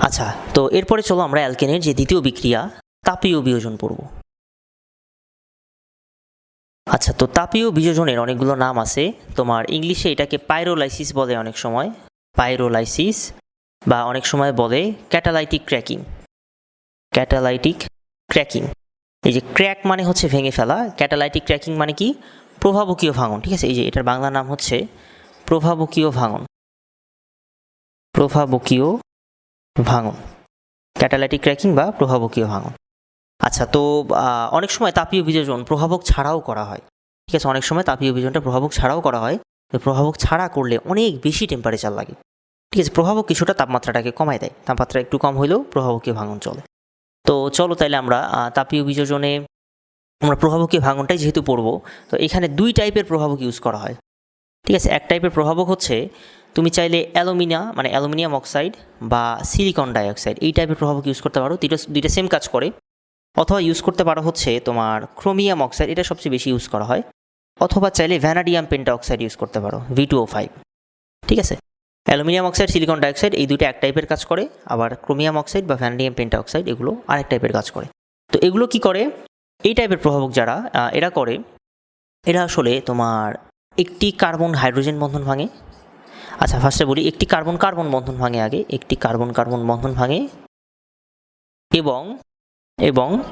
আচ্ছা তো এরপরে চলো আমরা অ্যালকেনের যে দ্বিতীয় বিক্রিয়া, তাপীয় বিয়োজন পড়ব। আচ্ছা তো তাপীয় বিয়োজনের অনেকগুলো নাম আছে। তোমার ইংলিশে এটাকে পাইরোলাইসিস বলে অনেক সময়। পাইরোলাইসিস বা অনেক সময় বলে ক্যাটালাইটিক ক্র্যাকিং ক্যাটালাইটিক ক্র্যাকিং এই যে ক্র্যাক মানে হচ্ছে ভেঙে ফেলা ক্যাটালাইটিক ক্র্যাকিং মানে কি? প্রভাবকীয় ভাঙন, ঠিক আছে? এই যে এটার বাংলা নাম হচ্ছে প্রভাবকীয় ভাঙন। প্রভাবকীয় ভাঙন। ক্যাটালাইটিক ক্র্যাকিং বা প্রভাবকীয় ভাঙন। আচ্ছা তো অনেক সময় তাপীয় বিযোজন প্রভাবক ছাড়াও করা হয়। ঠিক আছে, অনেক সময় তাপীয় বিযোজনটা প্রভাবক ছাড়াও করা হয়। তো প্রভাবক ছাড়া করলে অনেক বেশি টেম্পারেচার লাগে। ঠিক আছে, প্রভাবক কিছুটা তাপমাত্রাটাকে কমায় দেয়। তাপমাত্রা একটু কম হলেও প্রভাবকীয় ভাঙন চলে। তো চলো তাইলে আমরা তাপীয় বিযোজনে আমরা প্রভাবকীয় ভাঙনটাই যেহেতু পড়ব, তো এখানে দুই টাইপের প্রভাবক ইউজ করা হয়। ঠিক আছে, এক টাইপের প্রভাবক হচ্ছে তুমি চাইলে অ্যালুমিনিয়া মানে অ্যালুমিনিয়াম অক্সাইড বা সিলিকন ডাইঅক্সাইড এই টাইপের প্রভাবক ইউজ করতে পারো। দুইটা দুইটা সেম কাজ করে। অথবা ইউজ করতে পারো হচ্ছে তোমার ক্রোমিয়াম অক্সাইড এটা সবচেয়ে বেশি ইউজ করা হয়। অথবা চাইলে ভ্যানাডিয়াম পেন্টা অক্সাইড ইউজ করতে পারো ভি টু ও ফাইভ ঠিক আছে? অ্যালুমিনিয়াম অক্সাইড সিলিকন ডাইঅক্সাইড এই দুটো এক টাইপের কাজ করে। আবার ক্রোমিয়াম অক্সাইড বা ভ্যানাডিয়াম পেন্টা অক্সাইড এগুলো আরেক টাইপের কাজ করে। তো এগুলো কি করে? এই টাইপের প্রভাবক যারা এরা করে, এরা আসলে তোমার একটি কার্বন হাইড্রোজেন বন্ধন ভাঙে। আচ্ছা ফার্স্টে বলি, একটি কার্বন কার্বন বন্ধন ভাঙে আগে, একটি কার্বন কার্বন বন্ধন ভাঙে এবং এবং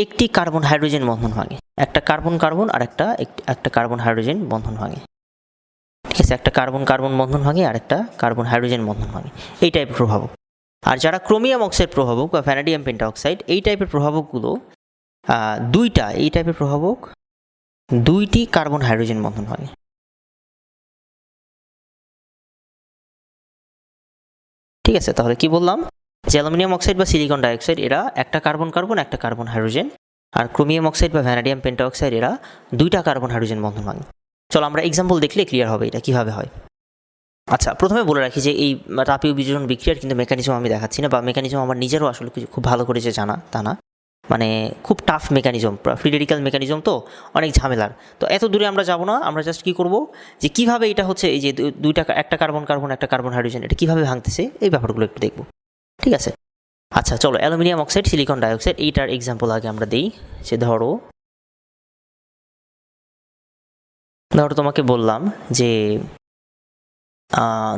একটি কার্বন হাইড্রোজেন বন্ধন ভাঙে। একটা কার্বন কার্বন আর একটা এক- একটা কার্বন হাইড্রোজেন বন্ধন ভাঙে। ঠিক আছে, একটা কার্বন কার্বন বন্ধন ভাঙে আর একটা কার্বন হাইড্রোজেন বন্ধন ভাঙে। এই টাইপের প্রভাবক। আর যারা ক্রোমিয়াম অক্সাইড প্রভাবক বা ভ্যানাডিয়াম পেন্টা অক্সাইড এই টাইপের প্রভাবকগুলো দুইটা, এই টাইপের প্রভাবক দুইটি কার্বন হাইড্রোজেন বন্ধন হয়। ঠিক আছে, তাহলে কি বললাম? যে অ্যালুমিনিয়াম অক্সাইড বা সিলিকন ডাইঅক্সাইড, এরা একটা কার্বন কার্বন, একটা কার্বন হাইড্রোজেন। আর ক্রোমিয়াম অক্সাইড বা ভ্যানাডিয়াম পেন্টাঅক্সাইড, এরা দুইটা কার্বন হাইড্রোজেন বন্ধন ভাঙে চলো আমরা এক্সাম্পল দেখলে ক্লিয়ার হবে এটা কীভাবে হয়। আচ্ছা প্রথমে বলে রাখি যে এই তাপীয় বিযোজন বিক্রিয়ার কিন্তু মেকানিজম আমি দেখাচ্ছি না, বা মেকানিজম আমার নিজেরও আসলে কিছু খুব ভালো করে যে জানা তা না। মানে খুব টাফ মেকানিজম ফ্রিডেরিক্যাল মেকানিজম তো অনেক ঝামেলার। তো এত দূরে আমরা যাব না, আমরা জাস্ট কী করব? যে কীভাবে এটা হচ্ছে এই যে দুইটা একটা কার্বন কার্বন একটা কার্বন হাইড্রোজেন এটা কীভাবে ভাঙতেছে, এই ব্যাপারগুলো একটু দেখব। ঠিক আছে? আচ্ছা চলো অ্যালুমিনিয়াম অক্সাইড সিলিকন ডাইঅক্সাইড এইটার এক্সাম্পল আগে আমরা দিই। যে ধরো ধরো তোমাকে বললাম যে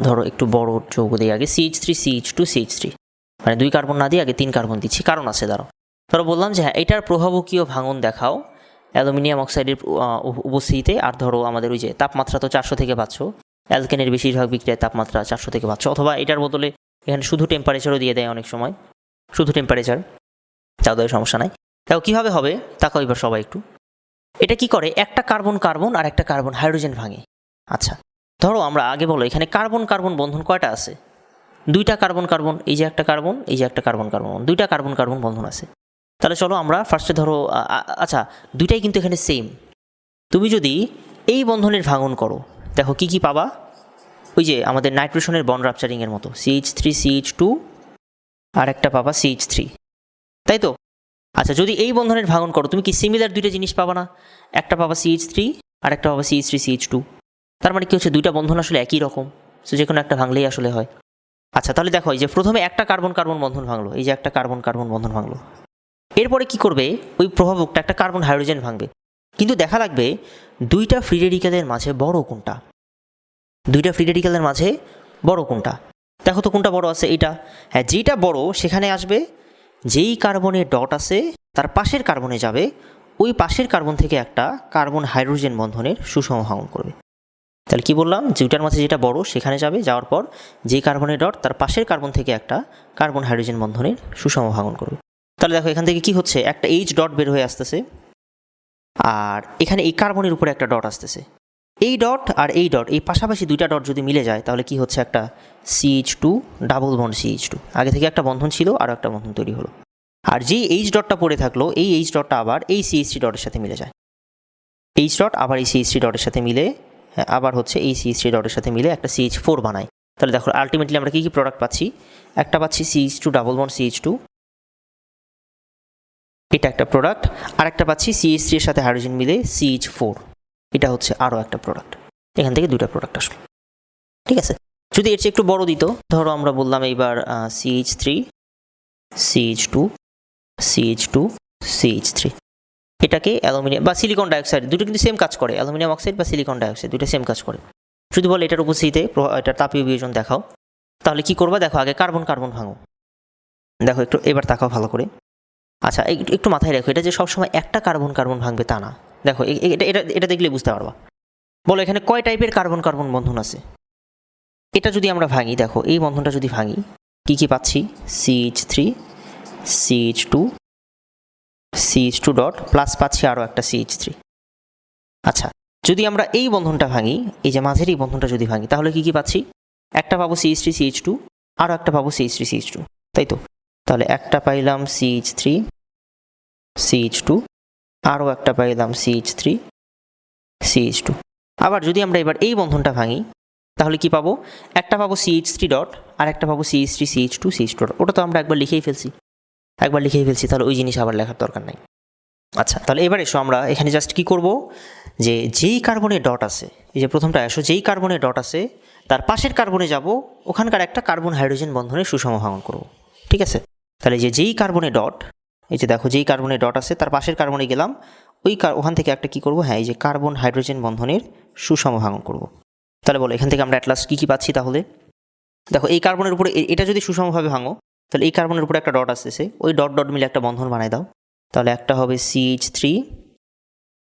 ধরো একটু বড় যৌগ দিই আগে CH three CH two CH three মানে দুই কার্বন না দিয়ে আগে তিন কার্বন দিচ্ছি, কারণ আছে ধরো ধরো বললাম যে হ্যাঁ এটার প্রভাবকীয় ভাঙন দেখাও। অ্যালুমিনিয়াম অক্সাইডের উপস্থিতিতে, আর ধরো আমাদের ওই যে তাপমাত্রা তো চারশো থেকে পাঁচশো অ্যালকেনের বেশিরভাগ বিক্রিয়ার তাপমাত্রা চারশো থেকে পাঁচশো অথবা এটার বদলে এখানে শুধু টেম্পারেচারও দিয়ে দেয় অনেক সময়, শুধু টেম্পারেচার তাও দেয় সমস্যা নাই। তাও কীভাবে হবে, তাকাও এবার সবাই একটু। এটা কি করে, একটা কার্বন কার্বন আর একটা কার্বন হাইড্রোজেন ভাঙে। আচ্ছা ধরো আমরা আগে বলো, এখানে কার্বন কার্বন বন্ধন কয়টা আছে? দুইটা কার্বন কার্বন, এই যে একটা কার্বন, এই যে একটা কার্বন কার্বন দুইটা কার্বন কার্বন বন্ধন আছে। তাহলে চলো আমরা ফার্স্টে ধরো আচ্ছা দুইটাই কিন্তু এখানে সেম তুমি যদি এই বন্ধনের ভাঙন করো, দেখো কি কি পাবা? ওই যে আমাদের নাইট্রোশনের বন রাপচারিংয়ের মতো সিএইচ থ্রি সিএইচ টু আর একটা পাবা সিএইচ থ্রি তাই তো? আচ্ছা যদি এই বন্ধনের ভাঙন করো, তুমি কি সিমিলার দুইটা জিনিস পাবা না? একটা পাবা সিএইচ থ্রি আর একটা পাবা সিএইচ থ্রি সিএইচ টু তার মানে কি হচ্ছে, দুইটা বন্ধন আসলে একই রকম সো যে কোনো একটা ভাঙলেই আসলে হয়। আচ্ছা তাহলে দেখো, এই যে প্রথমে একটা কার্বন কার্বন বন্ধন ভাঙলো, এই যে একটা কার্বন কার্বন বন্ধন ভাঙলো। এরপরে কি করবে? ওই প্রভাবকটা একটা কার্বন হাইড্রোজেন ভাঙবে। কিন্তু দেখা লাগবে দুইটা ফ্রি মাঝে বড় কোনটা? দুইটা ফ্রি মাঝে বড় কোনটা? দেখো তো কোনটা বড় আছে, এইটা। হ্যাঁ যেটা বড় সেখানে আসবে, যেই কার্বনে ডট আছে, তার পাশের কার্বনে যাবে, ওই পাশের কার্বন থেকে একটা কার্বন হাইড্রোজেন বন্ধনের ভাঙন করবে। তাহলে কি বললাম? দুইটার মাঝে যেটা বড় সেখানে যাবে, যাওয়ার পর যেই কার্বনের ডট, তার পাশের কার্বন থেকে একটা কার্বন হাইড্রোজেন বন্ধনের ভাঙন করবে। তাহলে দেখো এখান থেকে কি হচ্ছে? একটা এইচ ডট বের হয়ে আসতেছে। আর এখানে এই কার্বনের উপরে একটা ডট আসতেছে। এই ডট আর এই ডট এই পাশাপাশি দুইটা ডট যদি মিলে যায় তাহলে কি হচ্ছে একটা CH two double bond CH two আগে থেকে একটা বন্ধন ছিল আর একটা বন্ধন তৈরি হলো। আর যেই এইচ ডটটা পড়ে থাকল এই এইচ ডটটা আবার এই সিএইচ ডটের সাথে মিলে যায়। এইচ ডট আবার এই সিএইচ ডটের সাথে মিলে হ্যাঁ, আবার হচ্ছে এই সিএইচ ডটের সাথে মিলে একটা সিএইচ ফোর বানায়। তাহলে দেখো আলটিমেটলি আমরা কী কী প্রোডাক্ট পাচ্ছি? একটা পাচ্ছি CH two double bond CH two এটা একটা প্রোডাক্ট আর একটা পাচ্ছি সিএইচ থ্রি এর সাথে হাইড্রোজেন মিলে সিএইচ ফোর এটা হচ্ছে আরও একটা প্রোডাক্ট এখান থেকে দুটা প্রোডাক্ট আসলো। ঠিক আছে? যদি এর চেয়ে একটু বড় দিত, ধরো আমরা বললাম এইবার CH three CH two CH two CH three এটাকে অ্যালুমিনিয়াম বা সিলিকন ডাইঅক্সাইড দুটো কিন্তু সেম কাজ করে, অ্যালুমিনিয়াম অক্সাইড বা সিলিকন ডাইঅক্সাইড দুটো সেম কাজ করে। যদি বলে এটার উপস্থিতিতে এটার তাপীয় বিয়োজন দেখাও, তাহলে কি করবা? দেখো আগে কার্বন কার্বন ভাঙো। দেখো একটু, এবার তাকাও ভালো করে। আচ্ছা একটু মাথায় রাখো, এটা যে সবসময় একটা কার্বন কার্বন ভাঙবে তা না। দেখো এটা এটা এটা দেখলে বুঝতে পারবা। বলো, এখানে কয় টাইপের কার্বন কার্বন বন্ধন আছে? এটা যদি আমরা ভাঙি, দেখো, এই বন্ধনটা যদি ভাঙি, কি কি পাচ্ছি? CH three CH two CH two dot plus পাচ্ছি আরও একটা সিএইচ থ্রি আচ্ছা যদি আমরা এই বন্ধনটা ভাঙি, এই যে মাঝের এই বন্ধনটা যদি ভাঙি, তাহলে কি কি পাচ্ছি? একটা পাবো সিএইচ থ্রি সিএইচ টু আরও একটা পাবো সিএইচ থ্রি সিএইচ টু তাই তো? তাহলে একটা পাইলাম সিএইচ থ্রি সিএইচ টু আরও একটা পাইলাম সিএইচ থ্রি সিএইচ টু আবার যদি আমরা এবার এই বন্ধনটা ভাঙি, তাহলে কি পাবো? একটা পাবো সিএইচ থ্রি ডট আর একটা পাবো CH three CH two CH two dot ওটা তো আমরা একবার লিখেই ফেলছি। একবার লিখেই ফেলছি, তাহলে ওই জিনিস আবার লেখার দরকার নাই। আচ্ছা তাহলে এবার এসো আমরা এখানে জাস্ট কি করব? যে যেই কার্বনের ডট আছে, এই যে প্রথমটা, এসো যেই কার্বনের ডট আছে, তার পাশের কার্বনে যাব, ওখানকার একটা কার্বন হাইড্রোজেন বন্ধনের সুষম ভাঙন করব। ঠিক আছে? তাহলে যে যেই কার্বনে ডট এই যে দেখো যেই কার্বনে ডট আছে, তার পাশের কার্বনে গেলাম, ওই ওখান থেকে একটা কি করব? হ্যাঁ এই যে কার্বন হাইড্রোজেন বন্ধনের সুষম ভাঙন করব। তাহলে বলো, এখান থেকে আমরা অ্যাটলাস কী কী পাচ্ছি তাহলে? দেখো, এই কার্বনের উপরে এটা যদি সুষমভাবে ভাঙো, তাহলে এই কার্বনের উপরে একটা ডট আসতেছে, ওই ডট ডট মিলে একটা বন্ধন বানাই দাও। তাহলে একটা হবে CH three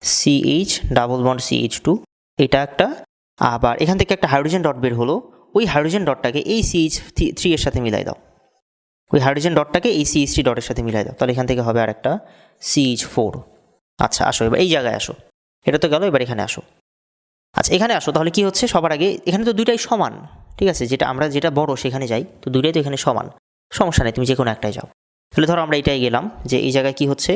CH double bond CH two এটা একটা, আবার এখান থেকে একটা হাইড্রোজেন ডট বের হলো, ওই হাইড্রোজেন ডটটাকে এই সিএইচ থ্রি এর সাথে মিলাই দাও। ওই হাইড্রোজেন ডটটাকে এই সিএইচ থ্রি ডটের সাথে মিলাই দাও। তাহলে এখান থেকে হবে আর একটা সিএইচ ফোর আচ্ছা আসো, এবার এই জায়গায় আসো। এটা তো গেল, এবার এখানে আসো। আচ্ছা এখানে আসো, তাহলে কি হচ্ছে? সবার আগে এখানে তো দুইটাই সমান, ঠিক আছে? যেটা আমরা যেটা বড় সেখানে যাই, তো দুইটাই তো এখানে সমান। সমস্যা নেই, তুমি যে কোনো একটাই যাও। তাহলে ধরো আমরা এটাই গেলাম, যে এই জায়গায় কি হচ্ছে?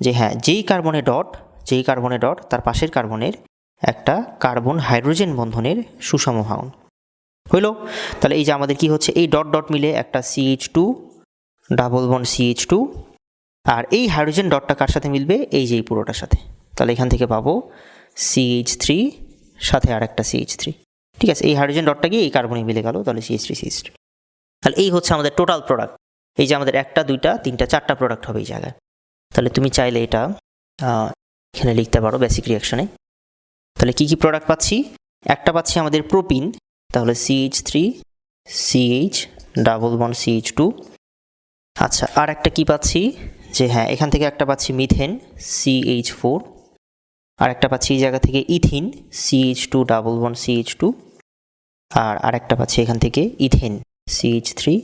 যে হ্যাঁ যেই কার্বনে ডট যেই কার্বনে ডট তার পাশের কার্বনের একটা কার্বন হাইড্রোজেন বন্ধনের সুষম ভাঙন। হইল? তাহলে এই যে আমাদের কি হচ্ছে? এই ডট ডট মিলে একটা CH two double bond CH two আর এই হাইড্রোজেন ডটটা কার সাথে মিলবে? এই যে এই পুরোটার সাথে। তাহলে এখান থেকে পাবো সিএইচ থ্রি সাথে আর একটা সিএইচ থ্রি ঠিক আছে, এই হাইড্রোজেন ডটটা গিয়ে এই কার্বনে মিলে গেল। তাহলে সিএইচ থ্রি সিএইচ থ্রি তাহলে এই হচ্ছে আমাদের টোটাল প্রোডাক্ট এই যে আমাদের একটা, দুইটা, তিনটা, চারটা প্রোডাক্ট হবে এই জায়গায়। তাহলে তুমি চাইলে এটা এখানে লিখতে পারো বেসিক রিয়াকশনে তাহলে কি কি প্রোডাক্ট পাচ্ছি? একটা পাচ্ছি আমাদের প্রোপিন তাহলে CH three CH double bond CH two আচ্ছা আর একটা কি পাচ্ছি? যে হ্যাঁ এখান থেকে একটা পাচ্ছি মিথেন সিএইচ ফোর আর একটা পাচ্ছি এই জায়গা থেকে ethene CH two double bond CH two আর আরেকটা পাচ্ছি এখান থেকে ইথেন সিএইচ থ্রি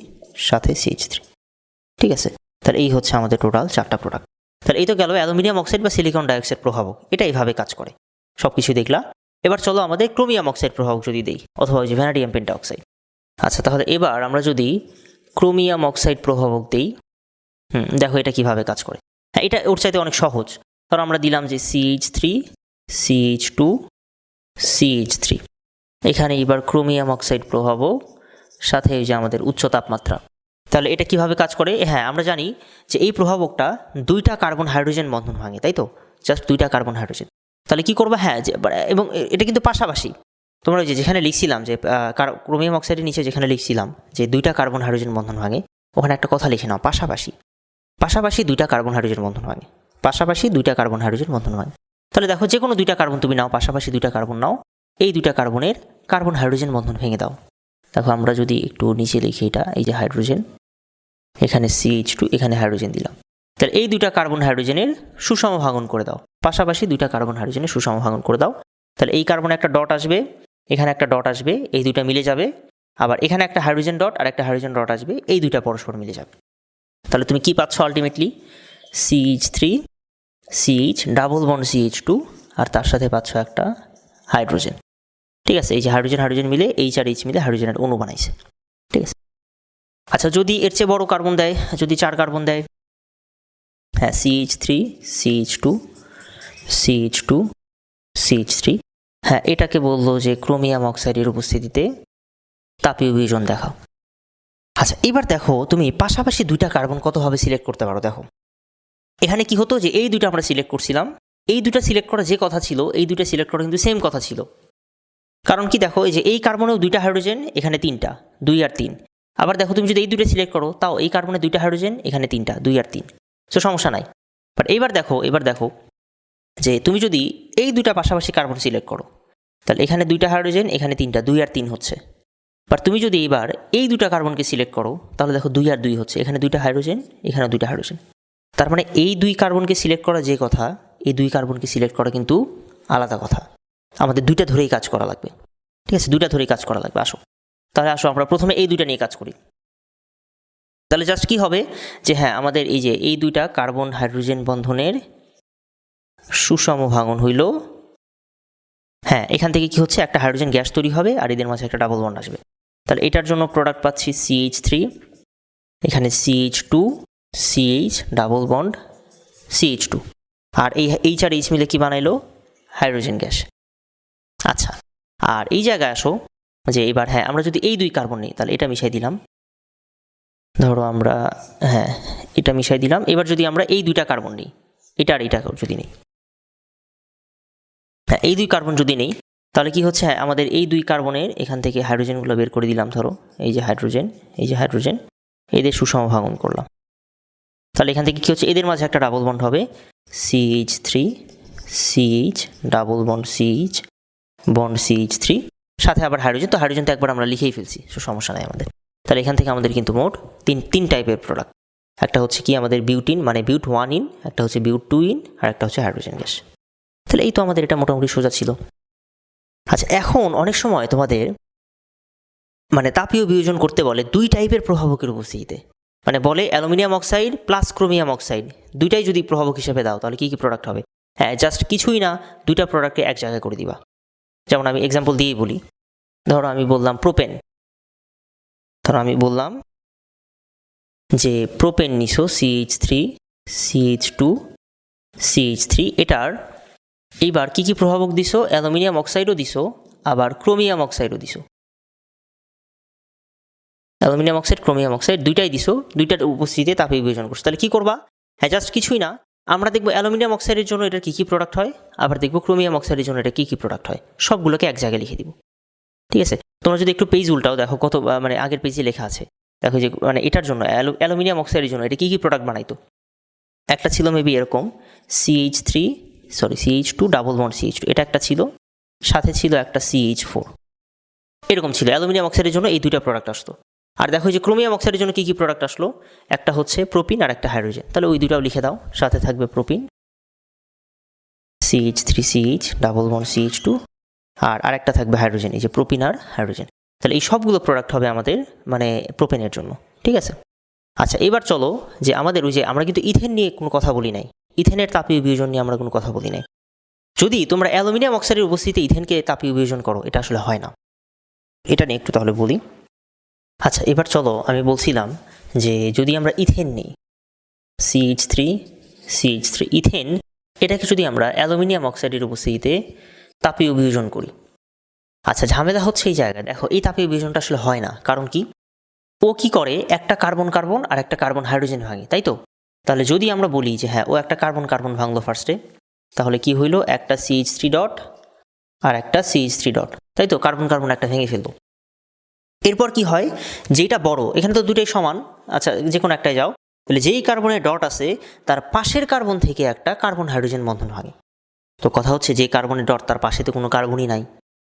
সাথে সিএইচ থ্রি ঠিক আছে? তাহলে এই হচ্ছে আমাদের টোটাল চারটা প্রোডাক্ট তাহলে এই তো গেল অ্যালুমিনিয়াম অক্সাইড বা সিলিকন ডাইঅক্সাইড প্রভাবক। এটা এইভাবে কাজ করে। সব কিছু দেখলা? এবার চলো আমাদের ক্রোমিয়াম অক্সাইড প্রভাবক যদি দেই, অথবা যে ভ্যানাডিয়াম পেন্টা অক্সাইড আচ্ছা তাহলে এবার আমরা যদি ক্রোমিয়াম অক্সাইড প্রভাবক দেই, হুম, দেখো এটা কীভাবে কাজ করে। হ্যাঁ এটা ওর চাইতে অনেক সহজ। ধরো আমরা দিলাম যে CH three CH two CH three এখানে এবার ক্রোমিয়াম অক্সাইড প্রভাবক সাথে এই যে আমাদের উচ্চ তাপমাত্রা। তাহলে এটা কীভাবে কাজ করে? হ্যাঁ আমরা জানি যে এই প্রভাবকটা দুইটা কার্বন হাইড্রোজেন বন্ধন ভাঙে, তাই তো? জাস্ট দুইটা কার্বন হাইড্রোজেন। তাহলে কি করবে? হ্যাঁ এবং এটা কিন্তু পাশাপাশি। তোমরা যে, যেখানে লিখছিলাম যে ক্রোমিয়াম অক্সাইডের নিচে যেখানে লিখছিলাম যে, দুইটা কার্বন হাইড্রোজেন বন্ধন ভাঙে, ওখানে একটা কথা লিখে নাও, পাশাপাশি। পাশাপাশি দুইটা কার্বন হাইড্রোজেন বন্ধন ভাঙে। পাশাপাশি দুইটা কার্বন হাইড্রোজেন বন্ধন ভাঙে। তাহলে দেখো, যে কোনো দুইটা কার্বন তুমি নাও, পাশাপাশি দুইটা কার্বন নাও, এই দুইটা কার্বনের কার্বন হাইড্রোজেন বন্ধন ভেঙে দাও। দেখো, আমরা যদি একটু নিচে লিখি এটা, এই যে হাইড্রোজেন, এখানে সিএইচ টু এখানে হাইড্রোজেন দিলাম। তাহলে এই দুইটা কার্বন হাইড্রোজেনের সুষম ভাঙন করে দাও। পাশাপাশি দুইটা কার্বন হাইড্রোজেনের সুষম ভাঙন করে দাও। তাহলে এই কার্বনে একটা ডট আসবে, এখানে একটা ডট আসবে, এই দুইটা মিলে যাবে। আবার এখানে একটা হাইড্রোজেন ডট আর একটা হাইড্রোজেন ডট আসবে, এই দুইটা পরস্পর মিলে যাবে। তাহলে তুমি কি পাচ্ছ ultimately CH three CH double bond CH two আর তার সাথে পাচ্ছ একটা হাইড্রোজেন ঠিক আছে? এই যে হাইড্রোজেন হাইড্রোজেন মিলে এইচ আর এইচ মিলে হাইড্রোজেনের অণু বানাইছে। ঠিক আছে? আচ্ছা যদি এর চেয়ে বড় কার্বন দেয়, যদি চার কার্বন দেয় হ্যাঁ CH three CH two CH two CH three হ্যাঁ এটাকে বলল যে ক্রোমিয়াম অক্সাইডের উপস্থিতিতে তাপীয় বিয়োজন দেখাও আচ্ছা এবার দেখো তুমি পাশাপাশি দুইটা কার্বন কতভাবে সিলেক্ট করতে পারো, দেখো। এখানে কি হতো যে এই দুইটা আমরা সিলেক্ট করছিলাম, এই দুটা সিলেক্ট করা যে কথা ছিল, এই দুইটা সিলেক্ট করা কিন্তু সেম কথা ছিল। কারণ কি দেখো, এই যে এই কার্বনেও দুইটা হাইড্রোজেন, এখানে তিনটা, দুই আর তিন। আবার দেখো তুমি যদি এই দুটো সিলেক্ট করো, তাও এই কার্বনে দুইটা হাইড্রোজেন, এখানে তিনটা, দুই আর তিন। সো সমস্যা নাই। বাট এইবার দেখো এবার দেখো যে তুমি যদি এই দুইটা পাশাপাশি কার্বন সিলেক্ট করো, তাহলে এখানে দুইটা হাইড্রোজেন এখানে তিনটা, দুই আর তিন হচ্ছে। বাট তুমি যদি এবার এই দুটা কার্বনকে সিলেক্ট করো, তাহলে দেখো দুই আর দুই হচ্ছে। এখানে দুইটা হাইড্রোজেন এখানে দুইটা হাইড্রোজেন তার মানে এই দুই কার্বনকে সিলেক্ট করা যে কথা, এই দুই কার্বনকে সিলেক্ট করা কিন্তু আলাদা কথা। আমাদের দুইটা ধরেই কাজ করা লাগবে। ঠিক আছে? দুইটা ধরেই কাজ করা লাগবে। আসো। তাহলে আসো, আমরা প্রথমে এই দুইটা নিয়ে কাজ করি। তাহলে জাস্ট কি হবে? যে হ্যাঁ আমাদের এই যে এই দুইটা কার্বন হাইড্রোজেন বন্ধনের সুষম ভাঙন হইল। হ্যাঁ এখান থেকে কি হচ্ছে? একটা হাইড্রোজেন গ্যাস তৈরি হবে আর এদের মাঝে একটা ডাবল বন্ড আসবে। তাহলে এটার জন্য প্রোডাক্ট পাচ্ছি সিএইচ থ্রি এখানে CH two CH double bond CH two আর এই এইচ আর এইচ মিলে কি বানাইলো? Hydrogen gas. আচ্ছা আর এই জায়গায় আসো যে এবার হ্যাঁ আমরা যদি এই দুই কার্বন নিই, তাহলে এটা মিশাই দিলাম। ধরো আমরা হ্যাঁ এটা মিশাই দিলাম। এবার যদি আমরা এই দুইটা কার্বন নিই, এটা আর এটা যদি নিই। হ্যাঁ এই দুই কার্বন যদি নেই, তাহলে কি হচ্ছে? হ্যাঁ আমাদের এই দুই কার্বনের এখান থেকে হাইড্রোজেনগুলো বের করে দিলাম, ধরো, এই যে হাইড্রোজেন এই যে হাইড্রোজেন এদের সুষম ভাঙন করলাম। তাহলে এখান থেকে কী হচ্ছে? এদের মাঝে একটা ডাবল বন্ড হবে। CH three CH double bond CH bond CH three সাথে আবার হাইড্রোজেন তো হাইড্রোজেন তো একবার আমরা লিখেই ফেলছি সো সমস্যা নাই আমাদের। তাহলে এখান থেকে আমাদের কিন্তু মোট তিন তিন টাইপের প্রোডাক্ট একটা হচ্ছে কি আমাদের বিউটিন মানে বিউট ওয়ান ইন একটা হচ্ছে বিউট টু ইন আর একটা হচ্ছে হাইড্রোজেন গ্যাস তাহলে এই তো আমাদের এটা মোটামুটি সোজা ছিল। আচ্ছা এখন অনেক সময় তোমাদের মানে তাপীয় বিয়োজন করতে বলে দুই টাইপের প্রভাবকের উপস্থিতিতে। মানে বলে aluminium oxide plus chromium oxide. দুইটাই যদি প্রভাবক হিসেবে দাও, তাহলে কী কী প্রোডাক্ট হবে? হ্যাঁ জাস্ট কিছুই না, দুইটা প্রোডাক্টকে এক জায়গায় করে দিবা। যেমন আমি এক্সাম্পল দিয়েই বলি। ধরো আমি বললাম প্রোপেন ধরো আমি বললাম যে প্রোপেন নিসো CH three CH two CH three এটার এইবার কি কি প্রভাবক দিছো? অ্যালুমিনিয়াম অক্সাইডও দিছো, আবার ক্রোমিয়াম অক্সাইডও দিছো। অ্যালুমিনিয়াম অক্সাইড, ক্রোমিয়াম অক্সাইড দুইটাই দিছো, দুইটার উপস্থিতিতে তাপে বিভাজন করছ। তাহলে কি করবা? হ্যাঁ জাস্ট কিছুই না। আমরা দেখব অ্যালুমিনিয়াম অক্সাইডের জন্য এটার কী কী প্রোডাক্ট হয়, আবার দেখব ক্রোমিয়াম অক্সাইডের জন্য এটা কী কী প্রোডাক্ট হয়। সবগুলোকে এক জায়গায় লিখে দিব। ঠিক আছে? তোমরা যদি একটু পেজ উল্টাও, দেখো কত মানে আগের পেজে লেখা আছে। দেখো যে মানে এটার জন্য, অ্যালু- অ্যালুমিনিয়াম অক্সাইডের জন্য, এটা কী কী প্রোডাক্ট বানাইতো? একটা ছিল মেবি এরকম CH three sorry CH two double one CH two এটা একটা ছিল। সাথে ছিল একটা সিএইচ ফোর এরকম ছিল, অ্যালুমিনিয়াম অক্সাইডের জন্য এই দুইটা প্রোডাক্ট আসতো। আর দেখো যে ক্রোমিয়াম অক্সাইডের জন্য কী কী প্রোডাক্ট আসলো? একটা হচ্ছে প্রোপিন আর একটা হাইড্রোজেন তাহলে ওই দুটাও লিখে দাও, সাথে থাকবে propene CH three CH double one CH two আর আরেকটা থাকবে হাইড্রোজেন এই যে প্রোপিন আর হাইড্রোজেন তাহলে এই সবগুলো প্রোডাক্ট হবে আমাদের মানে প্রোপেনের জন্য, ঠিক আছে? আচ্ছা এবার চলো যে আমাদের ওই যে আমরা কিন্তু ইথেন নিয়ে কোনো কথা বলি নাই। ইথেনের তাপীয় বিয়োজন নিয়ে আমরা কোনো কথা বলি নাই। যদি তোমরা অ্যালুমিনিয়াম অক্সাইডের উপস্থিতিতে ইথেনকে তাপীয় বিয়োজন করো, এটা আসলে হয় না। এটা নিয়ে একটু তাহলে বলি। আচ্ছা এবার চলো আমি বলছিলাম যে যদি আমরা ইথেন নিই CH three CH three ethane, এটাকে যদি আমরা অ্যালুমিনিয়াম অক্সাইডের উপস্থিতিতে তাপীয় বিয়োজন করি। আচ্ছা ঝামেলা হচ্ছে এই জায়গায়। দেখো, এই তাপীয় বিয়োজনটা আসলে হয় না। কারণ কি? ও কি করে? একটা কার্বন কার্বন আর একটা কার্বন হাইড্রোজেন ভাঙে, তাই তো? তাহলে যদি আমরা বলি যে হ্যাঁ ও একটা কার্বন কার্বন ভাঙলো ফার্স্টে তাহলে কি হইল? একটা সিএইচ থ্রি ডট আর একটা সিএইচ থ্রি ডট তাই তো? কার্বন কার্বন একটা ভেঙে ফেলল। এরপর কি হয়? যেটা বড়, এখানে তো দুটোই সমান। আচ্ছা যে কোনো একটাই যাও। তাহলে যেই কার্বনের ডট আছে, তার পাশের কার্বন থেকে একটা কার্বন হাইড্রোজেন বন্ধন ভাঙে। তো কথা হচ্ছে যে কার্বনের ডট তার পাশে তো কোনো কার্বনই নাই।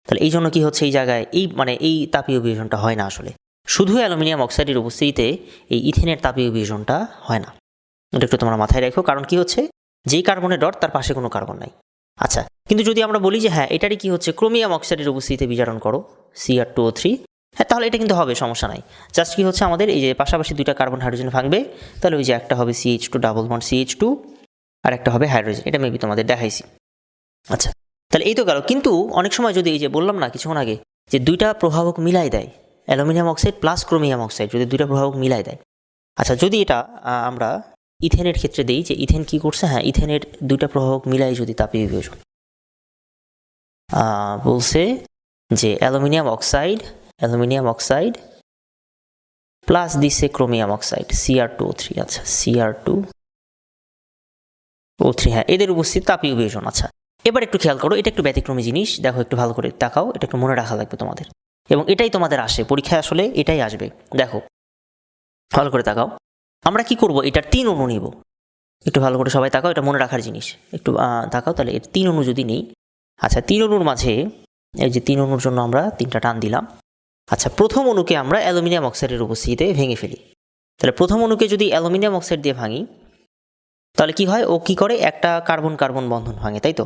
তাহলে এই জন্য কি হচ্ছে এই জায়গায় এই মানে এই তাপীয় বিয়োজনটা হয় না আসলে। শুধু অ্যালুমিনিয়াম অক্সাইডের উপস্থিতিতে এই ইথেনের তাপীয় বিয়োজনটা হয় না। এটা একটু তোমরা মাথায় রাখো, কারণ কি হচ্ছে? যেই কার্বনের ডট তার পাশে কোনো কার্বন নাই। আচ্ছা কিন্তু যদি আমরা বলি যে হ্যাঁ এটারই কি হচ্ছে? ক্রোমিয়াম অক্সাইডের উপস্থিতিতে বিজারণ করো সিআর টু ও থ্রি হ্যাঁ তাহলে এটা কিন্তু হবে, সমস্যা নাই। জাস্ট কি হচ্ছে আমাদের? এই যে পাশাপাশি দুইটা কার্বন হাইড্রোজেন ভাঙবে, তাহলে ওই যে একটা হবে CH two double bond CH two আর একটা হবে হাইড্রোজেন। এটা মেবি তোমাদের দেখাইছি। আচ্ছা তাহলে এই তো গেল। কিন্তু অনেক সময় যদি এই যে বললাম না কিছুক্ষণ আগে যে দুইটা প্রভাবক মিলাই দেয় aluminium oxide plus chromium oxide যদি দুইটা প্রভাবক মিলাই দেয়। আচ্ছা যদি এটা আমরা ইথেনের ক্ষেত্রে দিই যে ইথেন কি করছে? হ্যাঁ ইথেনের দুইটা প্রভাবক মিলাই যদি তাপীয় বিয়োজন আহ, বলছে যে aluminium oxide aluminium oxide plus দিছে chromium oxide CR two O three আচ্ছা সিআর টু ও থ্রি হ্যাঁ এদের উপস্থিত তাপীয় বিয়োজন আচ্ছা এবার একটু খেয়াল করো, এটা একটু ব্যতিক্রমী জিনিস। দেখো, একটু ভালো করে তাকাও এটা একটু মনে রাখা লাগবে তোমাদের। এবং এটাই তোমাদের আসে, পরীক্ষায় আসলে এটাই আসবে। দেখো, ভালো করে তাকাও। আমরা কি করব? এটার তিন অণু নিব। একটু ভালো করে সবাই তাকাও, এটা মনে রাখার জিনিস। একটু তাকাও তাহলে, এর তিন অণু যদি নেই আচ্ছা তিন অণুর মাঝে, এই যে তিন অণুর জন্য আমরা তিনটা টান দিলাম। আচ্ছা প্রথম অণুকে আমরা অ্যালুমিনিয়াম অক্সাইডের উপস্থিতিতে ভেঙে ফেলি। তাহলে প্রথম অণুকে যদি অ্যালুমিনিয়াম অক্সাইড দিয়ে ভাঙি, তাহলে কি হয়? ও কি করে? একটা কার্বন কার্বন বন্ধন ভাঙে, তাই তো?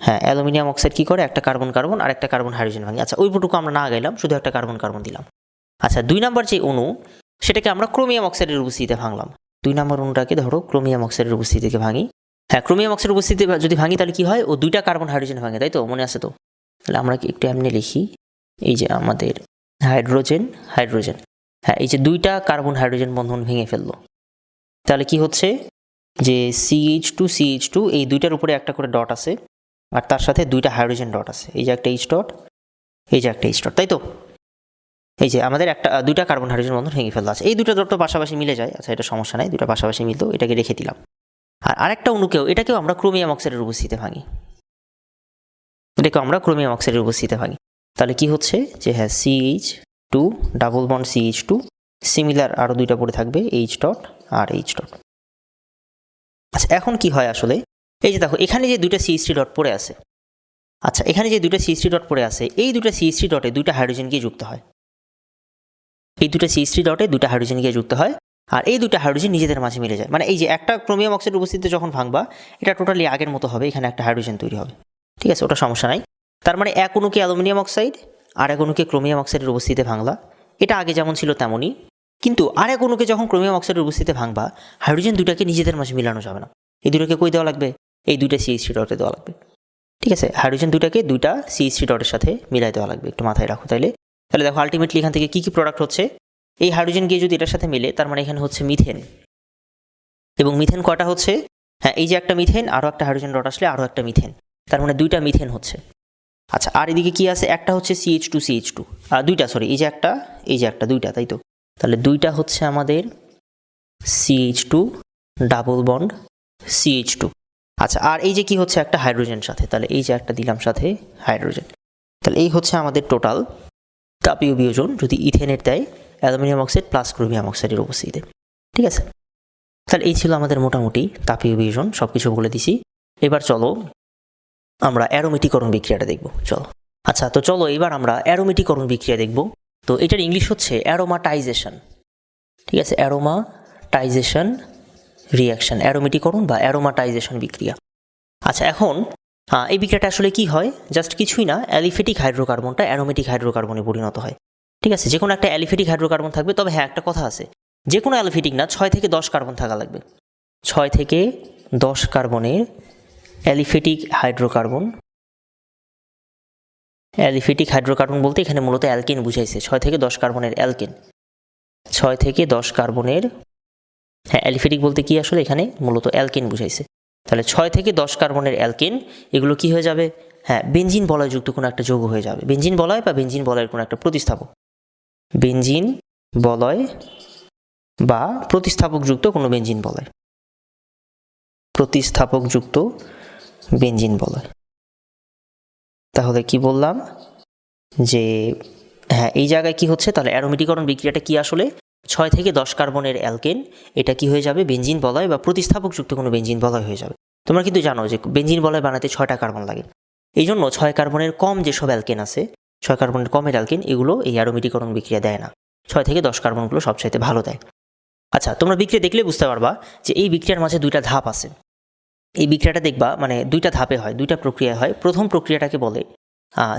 হ্যাঁ অ্যালুমিনিয়াম অক্সাইড কি করে? একটা কার্বন কার্বন আর একটা কার্বন হাইড্রোজেন ভাঙে। আচ্ছা ওইটুকু আমরা না গেলাম শুধু একটা কার্বন কার্বন দিলাম। আচ্ছা দুই নাম্বার যে অণু, সেটাকে আমরা ক্রোমিয়াম অক্সাইডের উপস্থিতিতে ভাঙলাম। দুই নম্বর অণুটাকে ধরো ক্রোমিয়াম অক্সাইডের উপস্থিতিতে ভাঙি। হ্যাঁ ক্রোমিয়াম অক্সাইডের উপস্থিতিতে যদি ভাঙি, তাহলে কি হয়? ও দুইটা কার্বন হাইড্রোজেন ভাঙে, তাই তো? মনে আছে তো? তাহলে আমরা একটু এমনি লিখি। এই যে আমাদের হাইড্রোজেন হাইড্রোজেন। হ্যাঁ এই যে দুইটা কার্বন হাইড্রোজেন বন্ধন ভেঙে ফেলল। তাহলে কি হচ্ছে? যে সিএইচ টু সিএইচ টু এই দুইটার উপরে একটা করে ডট আছে। আর তার সাথে দুইটা হাইড্রোজেন ডট আছে। এই যে একটা এইচ ডট এই যে একটা এইচ ডট তাই তো? এই যে আমাদের একটা দুইটা কার্বন হাইড্রোজেন বন্ধন ভেঙে ফেলা আছে এই দুটো তো পাশাপাশি মিলে যায়। আচ্ছা এটা সমস্যা নাই দুটো পাশাপাশি মিলতো, এটাকে রেখে দিলাম। আর আরেকটা অণুকেও এটাকেও আমরা ক্রোমিয়াম অক্সাইডের উপস্থিতিতে ভাঙি। এটাকেও আমরা ক্রোমিয়াম অক্সাইডের উপস্থিতিতে ভাঙি। তাহলে কি হচ্ছে? যে হ্যাঁ CH two double bond CH two similar আরও দুইটা পড়ে থাকবে এইচ ডট আর এইচ ডট আচ্ছা এখন কি হয় আসলে? এই যে দেখো, এখানে যে দুইটা সিএইচটি ডট পড়ে আছে আচ্ছা এখানে যে দুইটা সিএইচটি ডট পড়ে আছে, এই দুটো সিএইচটি ডটে দুইটা হাইড্রোজেন গিয়ে যুক্ত হয়। এই দুটো সিএইচটি ডটে দুটো হাইড্রোজেন গিয়ে যুক্ত হয়, আর এই দুটো হাইড্রোজেন নিজেদের মাঝে মিলে যায়। মানে এই যে একটা ক্রোমিয়াম অক্সাইড উপস্থিতিতে যখন ভাঙবা, এটা টোটালি আগের মতো হবে, এখানে একটা হাইড্রোজেন তৈরি হবে। ঠিক আছে, ওটা সমস্যা নাই। তার মানে এক অণুকে অ্যালুমিনিয়াম অক্সাইড আর এক অণুকে ক্রোমিয়াম অক্সাইডের উপস্থিতিতে ভাঙলা। এটা আগে যেমন ছিল তেমনই, কিন্তু আর এক অণুকে যখন ক্রোমিয়াম অক্সাইডের উপস্থিতিতে ভাঙবা হাইড্রোজেন দুটাকে নিজেদের মাঝে মিলানো যাবে না। এই দুটোকে কই দেওয়া লাগবে? এই দুইটা সিএইচসি ডটে দেওয়া লাগবে। ঠিক আছে? হাইড্রোজেন দুটাকে দুইটা সিএইচসি ডটের সাথে মিলাই দেওয়া লাগবে একটু মাথায় রাখো তাইলে। তাহলে দেখো আলটিমেটলি এখান থেকে কী কী প্রোডাক্ট হচ্ছে? এই হাইড্রোজেন গিয়ে যদি এটার সাথে মিলে, তার মানে এখানে হচ্ছে মিথেন এবং মিথেন কয়টা হচ্ছে? হ্যাঁ এই যে একটা মিথেন আরও একটা হাইড্রোজেন ডট আসলে আরও একটা মিথেন তার মানে দুইটা মিথেন হচ্ছে। আচ্ছা আর এদিকে কি আছে? একটা হচ্ছে সিএইচ টু সিএইচ টু আর দুইটা সরি এই যে একটা, এই যে একটা, দুইটা, তাই তো? তাহলে দুইটা হচ্ছে আমাদের CH two double bond CH two আচ্ছা আর এই যে কি হচ্ছে একটা হাইড্রোজেন সাথে? তাহলে এই যে একটা দিলাম সাথে হাইড্রোজেন তাহলে এই হচ্ছে আমাদের টোটাল তাপীয় বিয়োজন যদি ইথেনের দেয় অ্যালুমিনিয়াম অক্সাইড প্লাস ক্রোমিয়াম অক্সাইডের উপস্থিতিতে। ঠিক আছে? তাহলে এই ছিল আমাদের মোটামুটি তাপীয় বিয়োজন সব কিছু বলে দিছি। এবার চলো আমরা অ্যারোমেটিকরণ বিক্রিয়াটা দেখব। চলো। আচ্ছা তো চলো এবার আমরা অ্যারোমেটিকরণ বিক্রিয়া দেখব। তো এটার ইংলিশ হচ্ছে অ্যারোমাটাইজেশন ঠিক আছে? অ্যারোমাটাইজেশন রিয়াকশন অ্যারোমেটিকরণ বা অ্যারোমাটাইজেশন বিক্রিয়া। আচ্ছা এখন এই বিক্রিয়াটা আসলে কি হয়? জাস্ট কিছুই না অ্যালিফেটিক হাইড্রোকার্বনটা অ্যারোমেটিক হাইড্রোকার্বনে পরিণত হয়। ঠিক আছে? যে কোনো একটা অ্যালিফেটিক হাইড্রোকার্বন থাকবে, তবে হ্যাঁ একটা কথা আছে। যে কোনো অ্যালিফেটিক না, ছয় থেকে দশ কার্বন থাকা লাগবে। ছয় থেকে দশ কার্বনের অ্যালিফেটিক হাইড্রোকার্বন অ্যালিফেটিক হাইড্রোকার্বন বলতে এখানে মূলত অ্যালকেন বুঝাইছে, ছয় থেকে দশ কার্বনের অ্যালকেন ছয় থেকে দশ কার্বনের হ্যাঁ অ্যালিফেটিক বলতে কি আসলে এখানে? মূলত অ্যালকেন বুঝাইছে। তাহলে ছয় থেকে দশ কার্বনের অ্যালকেন, এগুলো কি হয়ে যাবে? হ্যাঁ বেঞ্জিন বলয়যুক্ত কোনো একটা যৌগ হয়ে যাবে। বেঞ্জিন বলয় বা বেঞ্জিন বলয়ের কোনো একটা প্রতিস্থাপক। বেঞ্জিন বলয় বা প্রতিস্থাপকযুক্ত কোনো বেঞ্জিন বলয়। প্রতিস্থাপকযুক্ত বেঞ্জিন বলয়। তাহলে কি বললাম? যে হ্যাঁ এই জায়গায় কি হচ্ছে? তাহলে অ্যারোমেটিকরণ বিক্রিয়াটা কি আসলে? ছয় থেকে দশ কার্বনের অ্যালকেন, এটা কি হয়ে যাবে? বেঞ্জিন বলয় বা প্রতিস্থাপকযুক্ত কোনো বেঞ্জিন বলয় হয়ে যাবে। তোমরা কিন্তু জানো যে বেঞ্জিন বলয় বানাতে ছয়টা কার্বন লাগে। এই জন্য ছয় কার্বনের কম যেসব অ্যালকেন আছে, ছয় কার্বনের কমের অ্যালকেন, এগুলো এই অ্যারোমেটিকরণ বিক্রিয়া দেয় না। ছয় থেকে দশ কার্বনগুলো সবচাইতে ভালো দেয়। আচ্ছা তোমরা বিক্রিয়া দেখলে বুঝতে পারবা যে এই বিক্রিয়ার মাঝে দুইটা ধাপ আছে। এই বিক্রিয়াটা দেখবা মানে দুইটা ধাপে হয়, দুইটা প্রক্রিয়া হয়। প্রথম প্রক্রিয়াটাকে বলে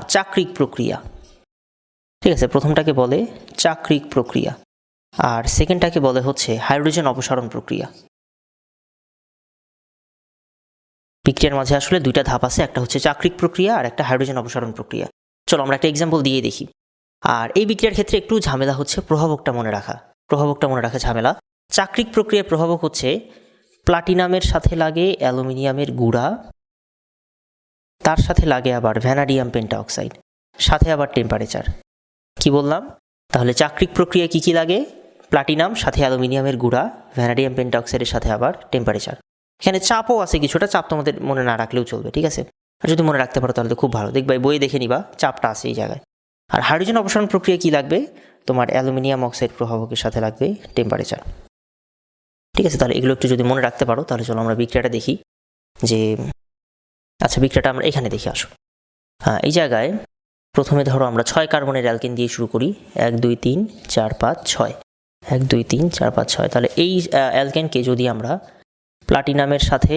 চাকরিক প্রক্রিয়া। ঠিক আছে, প্রথমটাকে বলে চাকরিক প্রক্রিয়া। আর সেকেন্ডটাকে বলে হচ্ছে হাইড্রোজেন অপসারণ প্রক্রিয়া। বিক্রিয়ার মাঝে আসলে দুইটা ধাপ আছে, একটা হচ্ছে চাকরিক প্রক্রিয়া আর একটা হাইড্রোজেন অপসারণ প্রক্রিয়া। চলো আমরা একটা এক্সাম্পল দিয়ে দেখি। আর এই বিক্রিয়ার ক্ষেত্রে একটু ঝামেলা হচ্ছে প্রভাবকটা মনে রাখা। প্রভাবকটা মনে রাখা ঝামেলা। চাকরিক প্রক্রিয়ার প্রভাবক হচ্ছে প্লাটিনামের সাথে লাগে অ্যালুমিনিয়ামের গুঁড়া, তার সাথে লাগে আবার ভ্যানাডিয়াম পেন্টাঅক্সাইড, সাথে আবার টেম্পারেচার কি বললাম? তাহলে চাকরিক প্রক্রিয়া কি কি লাগে? প্লাটিনাম, সাথে অ্যালুমিনিয়ামের গুঁড়া, ভ্যানাডিয়াম পেন্টাঅক্সাইডের সাথে আবার টেম্পারেচার। এখানে চাপও আছে কিছুটা, চাপ তোমাদের মনে না রাখলেও চলবে, ঠিক আছে? আর যদি মনে রাখতে পারো তাহলে তো খুব ভালো। দেখবা বই দেখে নিবা, চাপটা আছে এই জায়গায়। আর হাইড্রোজেন অপসারণ প্রক্রিয়া কি লাগবে? তোমার অ্যালুমিনিয়াম অক্সাইড প্রভাবকের সাথে লাগবে টেম্পারেচার। ঠিক আছে, তাহলে এগুলো একটু যদি মনে রাখতে পারো, তাহলে চলো আমরা বিক্রিয়াটা দেখি। যে আচ্ছা বিক্রিয়াটা আমরা এখানে দেখি আসো। হ্যাঁ এই জায়গায় প্রথমে ধরো আমরা ছয় কার্বনের অ্যালকেন দিয়ে শুরু করি। এক, দুই, তিন, চার, পাঁচ, ছয়। এক, দুই, তিন, চার, পাঁচ, ছয়। তাহলে এই অ্যালকেনকে যদি আমরা প্লাটিনামের সাথে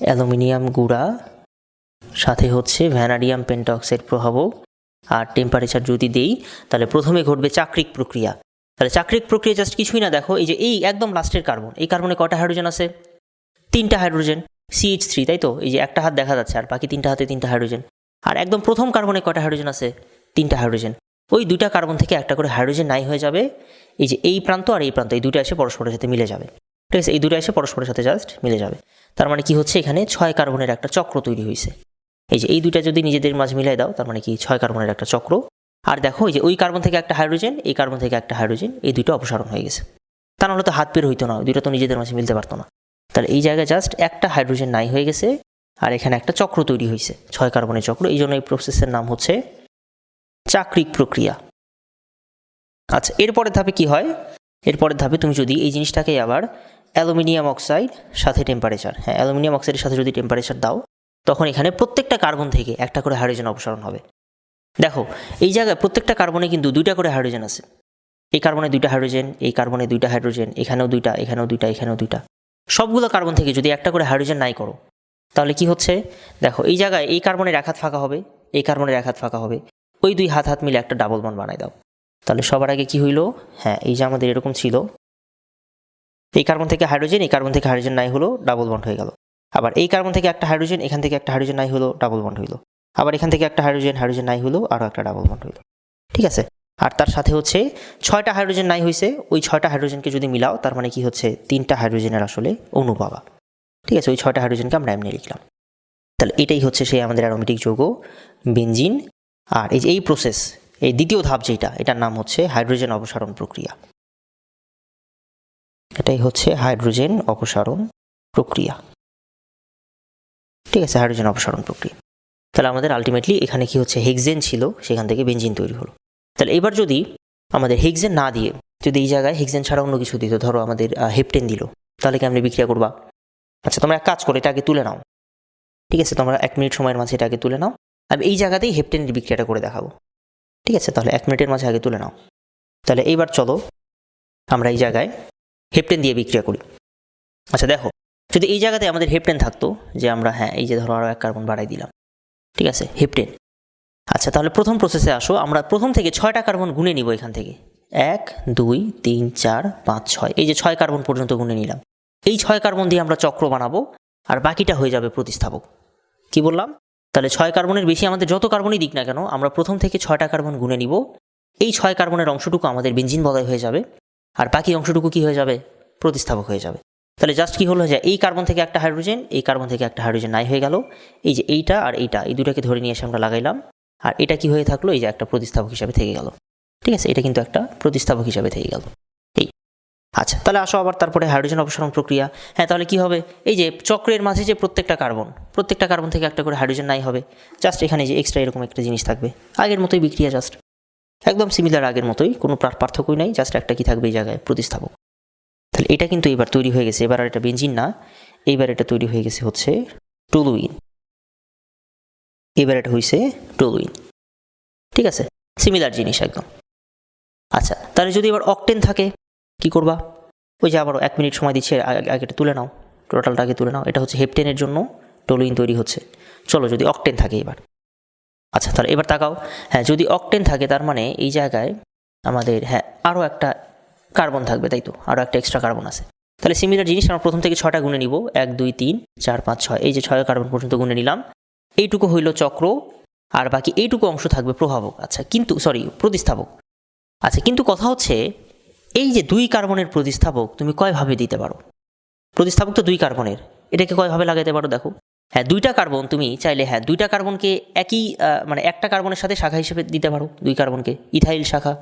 অ্যালুমিনিয়াম গুঁড়া, সাথে হচ্ছে ভ্যানাডিয়াম পেন্টাঅক্সাইড প্রভাবক আর টেম্পারেচার যদি দেই, তাহলে প্রথমে ঘটবে চাকরিক প্রক্রিয়া। তাহলে চাকরিক প্রক্রিয়া জাস্ট কিছুই না, দেখো এই যে এই একদম লাস্টের কার্বন, এই কার্বনে কটা হাইড্রোজেন আছে? তিনটা হাইড্রোজেন সিএইচ থ্রি তাই তো? এই যে একটা হাত দেখা যাচ্ছে, আর বাকি তিনটা হাতে তিনটা হাইড্রোজেন। আর একদম প্রথম কার্বনে কটা হাইড্রোজেন আছে? তিনটা হাইড্রোজেন। ওই দুইটা কার্বন থেকে একটা করে হাইড্রোজেন নাই হয়ে যাবে এই যে এই প্রান্ত আর এই প্রান্ত, এই দুটো এসে পরস্পরের সাথে মিলে যাবে। ঠিক আছে? এই দুটো এসে পরস্পরের সাথে জাস্ট মিলে যাবে। তার মানে কি হচ্ছে এখানে? ছয় কার্বনের একটা চক্র তৈরি হয়েছে এই যে এই দুইটা যদি নিজেদের মাঝে মিলাই দাও, তার মানে কি ছয় কার্বনের একটা চক্র। আর দেখো, এই যে ওই কার্বন থেকে একটা হাইড্রোজেন, এই কার্বন থেকে একটা হাইড্রোজেন, এই দুটো অপসারণ হয়ে গেছে। তা নাহলে তো হাত বের হইতো না দুটো তো নিজেদের মাঝে মিলতে পারতো না। তাহলে এই জায়গায় জাস্ট একটা হাইড্রোজেন নাই হয়ে গেছে, আর এখানে একটা চক্র তৈরি হয়েছে ছয় কার্বনের চক্র। এই জন্য এই প্রসেসের নাম হচ্ছে চাক্রিক প্রক্রিয়া। আচ্ছা এরপরের ধাপে কি হয়? এরপরের ধাপে তুমি যদি এই জিনিসটাকে আবার অ্যালুমিনিয়াম অক্সাইড সাথে টেম্পারেচার হ্যাঁ অ্যালুমিনিয়াম অক্সাইডের সাথে যদি টেম্পারেচার দাও, তখন এখানে প্রত্যেকটা কার্বন থেকে একটা করে হাইড্রোজেন অপসারণ হবে। দেখো, এই জায়গায় প্রত্যেকটা কার্বনে কিন্তু দুইটা করে হাইড্রোজেন আছে। এই কার্বনে দুইটা হাইড্রোজেন এই কার্বনে দুইটা হাইড্রোজেন এখানেও দুইটা এখানেও দুইটা এখানেও দুইটা। সবগুলো কার্বন থেকে যদি একটা করে হাইড্রোজেন নাই করো, তাহলে কি হচ্ছে? দেখো, এই জায়গায় এই কার্বনের এক হাত ফাঁকা হবে, এই কার্বনের এক হাত ফাঁকা হবে। ওই দুই হাত হাত মিলে একটা ডাবল বন্ড বানাই দাও। তাহলে সবার আগে কি হইল? হ্যাঁ এই যে আমাদের এরকম ছিল। এই কার্বন থেকে হাইড্রোজেন এই কার্বন থেকে হাইড্রোজেন নাই হলো ডাবল বন্ড হয়ে গেল। আবার এই কার্বন থেকে একটা হাইড্রোজেন এখান থেকে একটা হাইড্রোজেন নাই হলো ডাবল বন্ড হইল। আবার এখান থেকে একটা হাইড্রোজেন হাইড্রোজেন নাই হলো আরও একটা ডাবল বন্ড হইল। ঠিক আছে? আর তার সাথে হচ্ছে ছয়টা হাইড্রোজেন নাই হয়েছে ওই ছয়টা হাইড্রোজেনকে যদি মিলাও, তার মানে কি হচ্ছে? তিনটা হাইড্রোজেনের আসলে অণু পাবা ঠিক আছে? ওই ছয়টা হাইড্রোজেনকে আমরা এমনি লিখলাম। তাহলে এটাই হচ্ছে সেই আমাদের অ্যারোমেটিক যৌগ বেঞ্জিন আর এই যে এই প্রসেস এই দ্বিতীয় ধাপ যেটা, এটার নাম হচ্ছে হাইড্রোজেন অপসারণ প্রক্রিয়া। এটাই হচ্ছে হাইড্রোজেন অপসারণ প্রক্রিয়া। ঠিক আছে, হাইড্রোজেন অপসারণ প্রক্রিয়া। তাহলে আমাদের আলটিমেটলি এখানে কি হচ্ছে হেক্সেন ছিল, সেখান থেকে বেঞ্জিন তৈরি হলো। তাহলে এবার যদি আমাদের হেক্সেন না দিয়ে, যদি এই জায়গায় হেক্সেন ছাড়া অন্য কিছু দিত, ধরো আমাদের হেপটেন দিল, তাহলে কি আপনি বিক্রিয়া করবা? আচ্ছা তোমরা এক কাজ করো এটা আগে তুলে নাও। ঠিক আছে, তোমরা এক মিনিট সময়ের মাঝে এটা আগে তুলে নাও। আমি এই জায়গাতেই হেপটেনের বিক্রিয়াটা করে দেখাবো। ঠিক আছে, তাহলে এক মিনিটের মাঝে আগে তুলে নাও। তাহলে এইবার চলো, আমরা এই জায়গায় হেপটেন দিয়ে বিক্রিয়া করি। আচ্ছা দেখো, যদি এই জায়গাতে আমাদের হেপটেন থাকতো, যে আমরা হ্যাঁ এই যে ধরো আরও এক কার্বন বাড়াই দিলাম, ঠিক আছে, হেপটেন। আচ্ছা তাহলে প্রথম প্রসেসে আসো, আমরা প্রথম থেকে ছয়টা কার্বন গুনে নিব এখান থেকে। এক, দুই, তিন, চার, পাঁচ, ছয়, এই যে ছয় কার্বন পর্যন্ত গুনে নিলাম। এই ছয় কার্বন দিয়ে আমরা চক্র বানাবো, আর বাকিটা হয়ে যাবে প্রতিস্থাপক। কি বললাম? তাহলে ছয় কার্বনের বেশি আমাদের যত কার্বনই দিক না কেন, আমরা প্রথম থেকে ছয়টা কার্বন গুনে নিব। এই ছয় কার্বনের অংশটুকু আমাদের বেঞ্জিন বলয় হয়ে যাবে, আর বাকি অংশটুকু কি হয়ে যাবে? প্রতিস্থাপক হয়ে যাবে। তাহলে জাস্ট কি হলো যে, এই কার্বন থেকে একটা হাইড্রোজেন, এই কার্বন থেকে একটা হাইড্রোজেন নাই হয়ে গেল। এই যে এইটা আর এইটা, এই দুটাকে ধরে নিয়ে এসে আমরা লাগাইলাম, আর এটা কি হয়ে থাকল? এই যে একটা প্রতিস্থাপক হিসাবে থেকে গেল। ঠিক আছে? এটা কিন্তু একটা প্রতিস্থাপক হিসাবে থেকে গেল। আচ্ছা তাহলে আসো আবার তারপরে হাইড্রোজেন অপসারণ প্রক্রিয়া। হ্যাঁ তাহলে কি হবে? এই যে চক্রের মাঝে যে প্রত্যেকটা কার্বন প্রত্যেকটা কার্বন থেকে একটা করে হাইড্রোজেন নাই হবে। জাস্ট এখানে যে এক্সট্রা এরকম একটা জিনিস থাকবে। আগের মতোই বিক্রিয়া জাস্ট একদম সিমিলার আগের মতোই, কোনো পার- পার্থক্যই নাই জাস্ট একটা কি থাকবে এই জায়গায়, প্রতিস্থাপক। তাহলে এটা কিন্তু এবার তৈরি হয়ে গেছে, এবার আর এটা বেঞ্জিন না এইবার এটা তৈরি হয়ে গেছে হচ্ছে টুলুইন এবার এটা হয়েছে টুলুইন ঠিক আছে? সিমিলার জিনিস একদম। আচ্ছা তাহলে যদি এবার অকটেন থাকে কি করবা? ওই যে আবারও এক মিনিট সময় দিচ্ছে, আগে তুলে নাও টোটালটা আগে তুলে নাও। এটা হচ্ছে হেপটেনের জন্য টলুইন তৈরি হচ্ছে। চলো যদি অকটেন থাকে এবার। আচ্ছা তাহলে এবার তাকাও। হ্যাঁ যদি অকটেন থাকে, তার মানে এই জায়গায় আমাদের হ্যাঁ আরও একটা কার্বন থাকবে, তাই তো? আরও একটা এক্সট্রা কার্বন আছে। তাহলে সিমিলার জিনিস, আমরা প্রথম থেকে ছয়টা গুনে নিব। এক, দুই, তিন, চার, পাঁচ, ছয়। এই যে ছয় কার্বন পর্যন্ত গুনে নিলাম। এইটুকু হইল চক্র, আর বাকি এইটুকু অংশ থাকবে প্রভাবক। আচ্ছা কিন্তু সরি প্রতিস্থাপক আচ্ছা কিন্তু কথা হচ্ছে এই যে দুই কার্বনের প্রতিস্থাপক, তুমি কয়ভাবে দিতে পারো? প্রতিস্থাপক তো দুই কার্বনের। এটাকে কয়ভাবে লাগাইতে পারো দেখো? হ্যাঁ দুইটা কার্বন তুমি চাইলে হ্যাঁ দুইটা কার্বনকে একই মানে একটা কার্বনের সাথে শাখা হিসেবে দিতে পারো, দুই কার্বনকে। ইথাইল শাখা।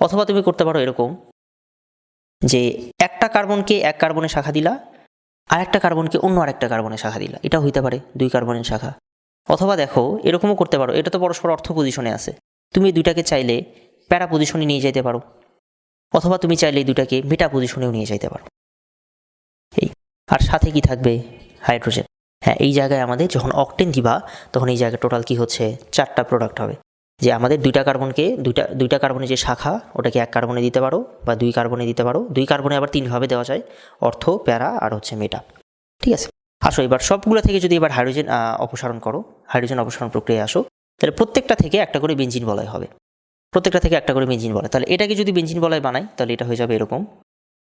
অথবা তুমি করতে পারো এরকম যে একটা কার্বনকে এক কার্বনে শাখা দিলা আর একটা কার্বনকে অন্য আরেকটা কার্বনের শাখা দিলা। এটা হইতে পারে দুই কার্বনের শাখা। অথবা দেখো, এরকমও করতে পারো। এটা তো পরস্পর অর্থ পজিশনে আছে। তুমি দুইটাকে চাইলে প্যারা পজিশনে নিয়ে যেতে পারো। অথবা তুমি চাইলে এই দুটাকে মেটা পজিশনেও নিয়ে যেতে পারো। এই, আর সাথে কি থাকবে? হাইড্রোজেন। হ্যাঁ এই জায়গায় আমাদের যখন অকটেন দিবা, তখন এই জায়গায় টোটাল কি হচ্ছে? চারটা প্রোডাক্ট হবে। যে আমাদের দুইটা কার্বনকে দুইটা দুইটা কার্বনের যে শাখা, ওটাকে এক কার্বনে দিতে পারো বা দুই কার্বনে দিতে পারো। দুই কার্বনে আবার তিনভাবে দেওয়া যায়, অর্থ, প্যারা আর হচ্ছে মেটা ঠিক আছে? আসো এবার সবগুলো থেকে যদি এবার হাইড্রোজেন অপসারণ করো হাইড্রোজেন অপসারণ প্রক্রিয়ায় আসো, তাহলে প্রত্যেকটা থেকে একটা করে বেঞ্জিন বলয় হবে। প্রত্যেকটা থেকে একটা করে বেঞ্জিন বলয় তাহলে এটাকে যদি বেঞ্জিন বলয় বানাই, তাহলে এটা হয়ে যাবে এরকম।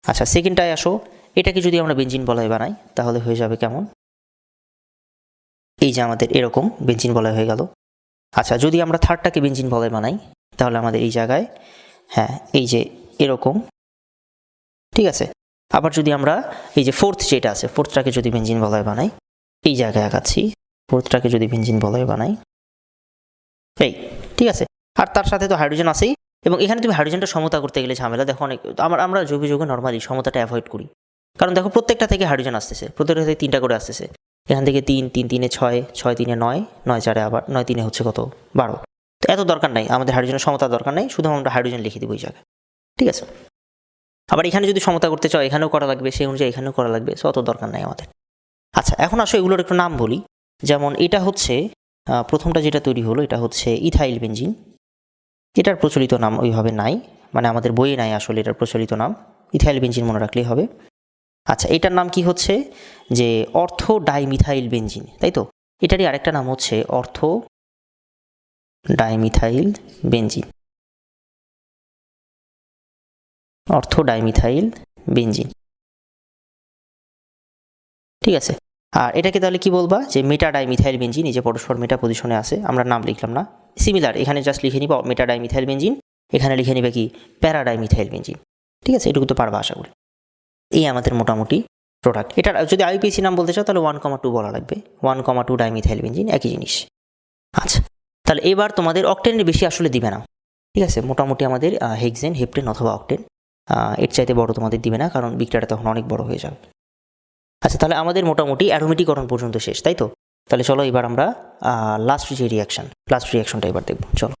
আচ্ছা সেকেন্ডটায় আসো। এটাকে যদি আমরা বেঞ্জিন বলয় বানাই, তাহলে হয়ে যাবে কেমন? এই যে আমাদের এরকম বেঞ্জিন বলয় হয়ে গেল। আচ্ছা যদি আমরা থার্ডটাকে বেঞ্জিন বলয় বানাই, তাহলে আমাদের এই জায়গায় হ্যাঁ এই যে এরকম, ঠিক আছে? আবার যদি আমরা এই যে ফোর্থ যেটা আছে ফোর্থটাকে যদি বেঞ্জিন বলয় বানাই, এই জায়গায় আঁকাচ্ছি ফোর্থটাকে যদি বেঞ্জিন বলয় বানাই, এই, ঠিক আছে? আর তার সাথে তো হাইড্রোজেন আছেই। এবং এখানে তুমি হাইড্রোজেনটা সমতা করতে গেলে ঝামেলা। দেখো অনেক আমরা আমরা জৈব যৌগে নর্মালি সমতাটা অ্যাভয়েড করি। কারণ দেখো প্রত্যেকটা থেকে হাইড্রোজেন আসতেছে। প্রত্যেকটা থেকে তিনটা করে আসতেছে। এখান থেকে তিন তিন, তিনে ছয় ছয়, তিনে নয় নয়, চারে আবার, নয়, তিনে হচ্ছে কত? বারো। তো এত দরকার নাই। আমাদের হাইড্রোজেনের সমতা দরকার নেই। শুধু আমরা হাইড্রোজেন লিখে দিব ওই জায়গায়। ঠিক আছে? আবার এখানে যদি সমতা করতে চাও, এখানেও করা লাগবে। সেই অনুযায়ী এখানেও করা লাগবে। সো অত দরকার নাই আমাদের। আচ্ছা এখন আসো এগুলোর একটু নাম বলি। যেমন এটা হচ্ছে প্রথমটা যেটা তৈরি হলো, এটা হচ্ছে ইথাইল বেঞ্জিন এটার প্রচলিত নাম ওইভাবে নাই মানে আমাদের বইয়ে নাই আসলে এটার প্রচলিত নাম। ইথাইল বেঞ্জিন মনে রাখলেই হবে। আচ্ছা এটার নাম কি হচ্ছে? যে অর্থ ডাইমিথাইল বেঞ্জিন তাই তো? এটারই আরেকটা নাম হচ্ছে ortho dimethyl benzene ortho dimethyl benzene ঠিক আছে। আর এটাকে তাহলে কি বলবা? যে মেটা ডাইমিথাইল বেঞ্জিন এই যে পরস্পর মেটা পজিশনে আছে, আমরা নাম লিখলাম না। সিমিলার এখানে জাস্ট লিখে নিবা মেটা ডাইমিথাইল বেঞ্জিন এখানে লিখে নিবে কি? প্যারা ডাইমিথাইল বেঞ্জিন ঠিক আছে? এটুকু তো পারবা আশা করি। এই আমাদের মোটামুটি প্রোডাক্ট এটার যদি আইপিএসি নাম বলতে চাও, তাহলে ওয়ান কমা টু বলা লাগবে। One comma two dimethyl benzene একই জিনিস। আচ্ছা তাহলে এবার তোমাদের অকটেনের বেশি আসলে দিবে না। ঠিক আছে? মোটামুটি আমাদের হেক্সেন হেপটেন অথবা অকটেন এর চাইতে বড় তোমাদের দিবে না, কারণ বিক্রিয়াটা তখন অনেক বড় হয়ে যাবে। আচ্ছা তাহলে আমাদের মোটামুটি অ্যারোমেটিকরণ পর্যন্ত শেষ, তাই তো? তাহলে চলো এবার আমরা লাস্ট যে রিয়াকশান লাস্ট রিয়াকশনটা এবার দেখব চলো।